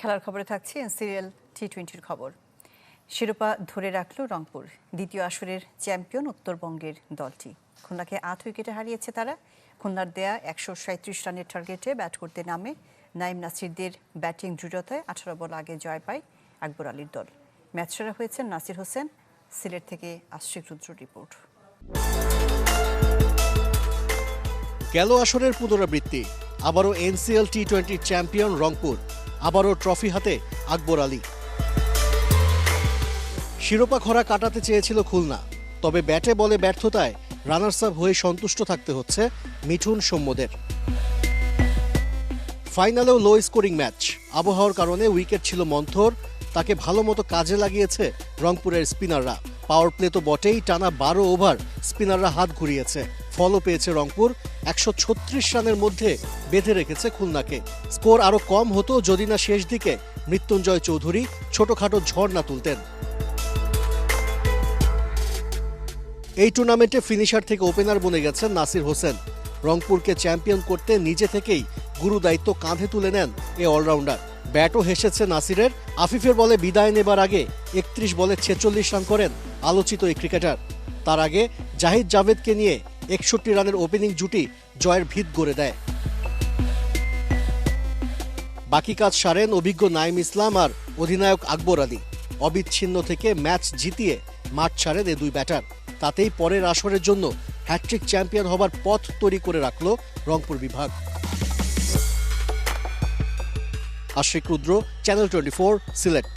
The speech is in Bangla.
খেলার খবরে থাকছে এনসিএল টি টোয়েন্টির খবর। শিরোপা ধরে রাখল রংপুর, দ্বিতীয় আসরের চ্যাম্পিয়ন উত্তরবঙ্গের দলটি। খুলনাকে আট উইকেটে হারিয়েছে তারা। খুলনার দেয়া একশো সাঁত্রিশ রানের টার্গেটে ব্যাট করতে নামে নাইম নাসিরদের ব্যাটিং দৃঢ়তায় আঠারো বল আগে জয় পায় আকবর আলীর দল। ম্যাচ সেরা হয়েছেন নাসির হোসেন। সিলেট থেকে আশ্রিক রুদ্র রিপোর্ট। গেল আসরের পুনরাবৃত্তি। আবারও NCL T twenty champion Rangpur, আবারও ট্রফি হাতে আকবর আলী। শিরোপা খরা কাটাতে চেয়েছিল খুলনা, তবে ব্যাটে বলে ব্যর্থতায় রানার্স আপ হয়ে সন্তুষ্ট থাকতে হচ্ছে মিঠুন সৌম্যদের। ফাইনালেও লো স্কোরিং ম্যাচ, আবহাওয়ার কারণে উইকেট ছিল মন্থর, তাকে ভালো মতো কাজে লাগিয়েছে রংপুরের স্পিনাররা। পাওয়ার প্লে তো বটেই, টানা বারো ওভার স্পিনাররা হাত ঘুরিয়েছে। ফলও পেয়েছে রংপুর। একশো ছত্রিশ রানের মধ্যে বেঁধে রেখেছে খুলনাকে। স্কোর আরও কম হতো যদি না শেষ দিকে মৃত্যুঞ্জয় চৌধুরী ছোটখাটো ঝড় না তুলতেন। এই টুর্নামেন্টে ফিনিশার থেকে ওপেনার বনে গেছেন নাসির হোসেন। রংপুরকে চ্যাম্পিয়ন করতে নিজে থেকেই গুরু দায়িত্ব কাঁধে তুলে নেন এ অলরাউন্ডার। ব্যাটও হেসেছে নাসিরের। আফিফের বলে বিদায় নেবার আগে একত্রিশ বলে ছেচল্লিশ রান করেন আলোচিত এই ক্রিকেটার। তার আগে জাহিদ জাভেদকে নিয়ে একষট্টি রানের ওপেনিং জুটি জয়ের ভিত গড়ে দেয়। বাকি কাজ সারেন অভিজ্ঞ নাইম ইসলাম আর অধিনায়ক আকবর আলী। অবিচ্ছিন্ন থেকে ম্যাচ জিতিয়ে মাঠ ছাড়েন এ দুই ব্যাটার। তাতেই পরের আসরের জন্য হ্যাট্রিক চ্যাম্পিয়ন হবার পথ তৈরি করে রাখল রংপুর বিভাগ। Ashiq Rudra, channel twenty four select